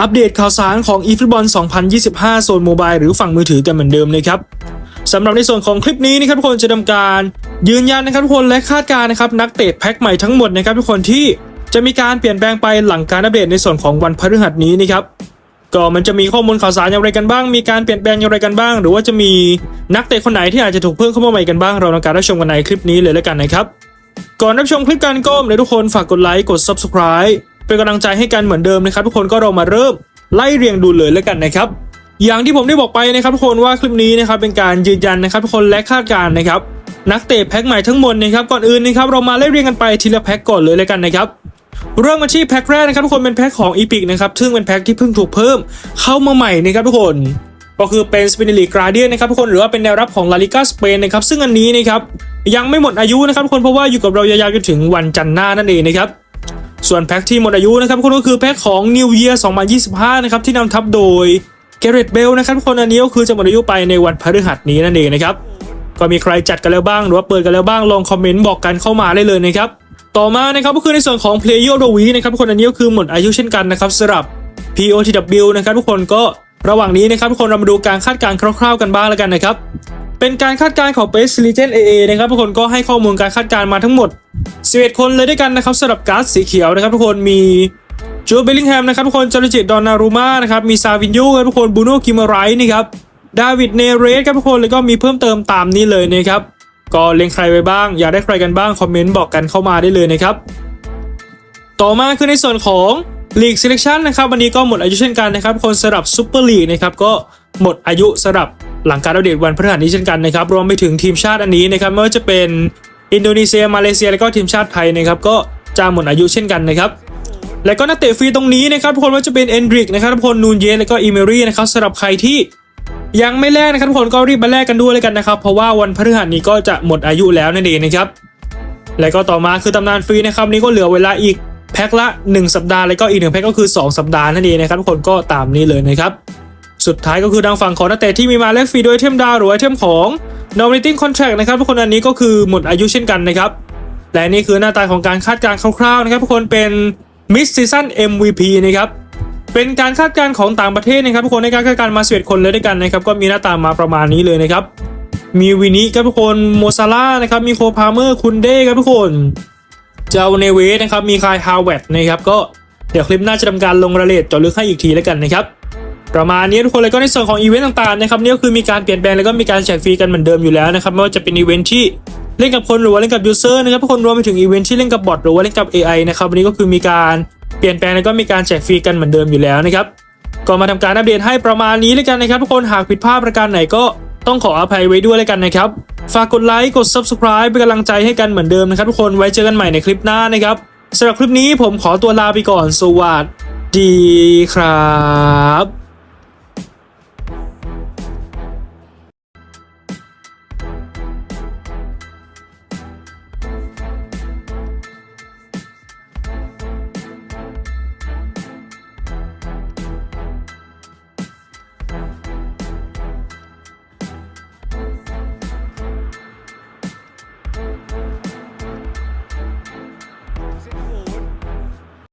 อัปเดตข่าวสารของ e f o o t b a l l 2025 โซนโมบายหรือฝั่งมือถือกันเหมือนเดิมนะครับสำหรับในส่วนของคลิปนี้นะครับทุกคนจะทำการ ยืนยันนะครับทุกคนและคาดการณ์นะครับนักเตะแพ็คใหม่ทั้งหมดนะครับทุกคนที่จะมีการเปลี่ยนแปลงไปหลังการอัปเดตในส่วนของวันพฤหัสนี้นะครับก็มันจะมีข้อมูลข่าวสารอย่างไรกันบ้าง มีการเปลี่ยนแปลงอย่างไรกันบ้าง หรือว่าจะมีนักเตะคนไหนที่อาจจะถูกเพิ่มเข้ามาใหม่กันบ้าง เราในการรับชมกันในคลิปนี้เลยแล้วกันนะครับ ก่อนรับชมคลิปการก้มเลยทุกคนฝากกดไลค์ กด subscribe เป็นกำลังใจให้กันเหมือนเดิมนะครับทุกคนก็เรามาเริ่มไล่เรียงดูเลยแล้วกันนะครับ อย่างที่ผมได้บอกไปนะครับทุกคนว่าคลิปนี้นะครับเป็นการยืนยันนะครับทุกคนและคาดการณ์นะครับนักเตะแพ็คใหม่ทั้งหมดนะครับก่อนอื่นนะครับเรามาไล่เรียงกันไปทีละแพ็คก่อนเลยแล้วกันนะครับเริ่มมาที่แพ็คแรกนะครับทุกคนเป็นแพ็คของอีพิกนะครับซึ่งเป็นแพ็คที่เพิ่งถูกเพิ่มเข้ามาใหม่นะครับทุกคนก็คือเป็นสเปนลีกราเดียนนะครับทุกคนหรือว่าเป็นแนวรับของลาลิกาสเปนนะครับซึ่งอันนี้นะครับยังไม่หมดอายุนะครับทุกคนเพราะว่าอยู่กับเรายาวๆจนถึงวันจันทร์หน้านั่นเองนะครับ ส่วนแพ็คที่หมดอายุนะครับทุกคนก็คือแพ็คของ New Year 2025 นะครับที่นำทับโดยเกเรตเบลนะครับทุกคนอันนี้ก็คือจะหมดอายุไปในวันพฤหัสนี้นั่นเองนะครับก็มีใครจัดกันแล้วบ้างหรือว่าเปิดกันแล้วบ้างลองคอมเมนต์บอกกันเข้ามาได้เลยนะครับต่อมานะครับก็คือในส่วนของ Player of the Week นะครับทุกคนอันนี้ก็คือหมดอายุเช่นกันนะครับสำหรับ POTW นะครับทุกคนก็ระหว่างนี้นะครับทุกคนเรามาดูการคาดการณ์คร่าวๆกันบ้างแล้วกันนะครับ เป็นการคาดการณ์ของ Best Legend AA นะครับทุกคนก็ให้ข้อมูลการคาดการณ์มาทั้งหมด 11 คนเลยด้วยกันนะครับสำหรับการ์ดสีเขียวนะครับทุกคนมีจูเบลลิงแฮมนะครับทุกคนจอร์จิตดอนนารูมานะครับมีซาวินยูครับทุกคนบูโน่กิมไรนี่ครับดาวิดเนเรสครับทุกคนแล้วก็มีเพิ่มเติมตามนี้เลยนะครับก็เล็งใครไว้บ้าง อยากได้ใครกันบ้างคอมเมนต์บอกกันเข้ามาได้เลยนะครับต่อมาคือในส่วนของ League Selection นะครับวันนี้ก็หมดอายุเช่นกันนะครับคนสำหรับ Super League นะครับก็หมดอายุสำหรับ หลังการอัปเดตวันพฤหัสนี้เช่นกันนะครับรวมไปถึงทีมชาติอันนี้นะครับไม่ว่าจะเป็นอินโดนีเซียมาเลเซีย แล้วก็ทีมชาติไทยนะครับก็จะหมดอายุเช่นกันนะครับและก็นักเตะฟรีตรงนี้นะครับทุกคนว่าจะเป็นเอนดริกนะครับทุกคนนูนเยสแล้วก็อีเมรี่นะครับสำหรับใครที่ยังไม่แลกนะครับทุกคนก็รีบมาแลกกันด้วยเลยกันนะครับ เพราะว่าวันพฤหัสนี้ก็จะหมดอายุแล้วนั่นเองนะครับและก็ต่อมาคือตำนานฟรีนะครับนี่ก็เหลือเวลาอีกแพ็คละ 1 สัปดาห์แล้วก็อีกหนึ่งแพ็คก็คือ 2 สัปดาห์นั่นเองนะครับทุกคนก็ตามนี้เลยนะครับ สุดท้ายก็คือทางฝั่งของนักเตะที่มีมาแลกฟรีโดยไอเทมดาวหรือไอเทมของ nominating contract นะครับทุกคนอันนี้ก็คือหมดอายุเช่นกันนะครับ และนี่คือหน้าตาของการคาดการณ์คร่าวๆนะครับทุกคนเป็น mid season MVP นะครับเป็นการคาดการณ์ของต่างประเทศนะครับทุกคนในการคาดการณ์มา11คนเลยด้วยกันนะครับก็มีหน้าตามาประมาณนี้เลยนะครับมีวินิครับทุกคนโมซาร่านะครับมีโคพาเมอร์คุนเด้ครับทุกคนเจ้าเนเวสนะครับมีคายฮาวเวตนะครับก็เดี๋ยวคลิปหน้าจะทำการลงรายละเอียดจาะลึกให้อีกทีแล้วกันนะครับ ประมาณนี้ทุกคนเลยก็ในส่วนของอีเวนต์ต่างๆนะครับนี่ก็คือมีการเปลี่ยนแปลงแล้วก็มีการแจกฟรีกันเหมือนเดิมอยู่แล้วนะครับไม่ว่าจะเป็นอีเวนต์ที่เล่นกับคนหรือว่าเล่นกับยูเซอร์นะครับทุกคนรวมไปถึงอีเวนต์ที่เล่นกับบอทหรือว่าเล่นกับ AI นะครับวันนี้ก็คือมีการเปลี่ยนแปลงแล้วก็มีการแจกฟรีกันเหมือนเดิมอยู่แล้วนะครับก็มาทำการอัปเดตให้ประมาณนี้แล้วกันนะครับทุกคนหากผิดพลาดประการไหนก็ต้องขออภัยไว้ด้วยแล้วกันนะครับ ฝากกดไลค์กด subscribe เป็นกำลังใจให้กันเหมือนเดิมนะครับทุกคนไว้เจอกันใหม่ในคลิปหน้านะครับสำหรับคลิปนี้ผมขอตัวลาไปก่อน สวัสดีครับ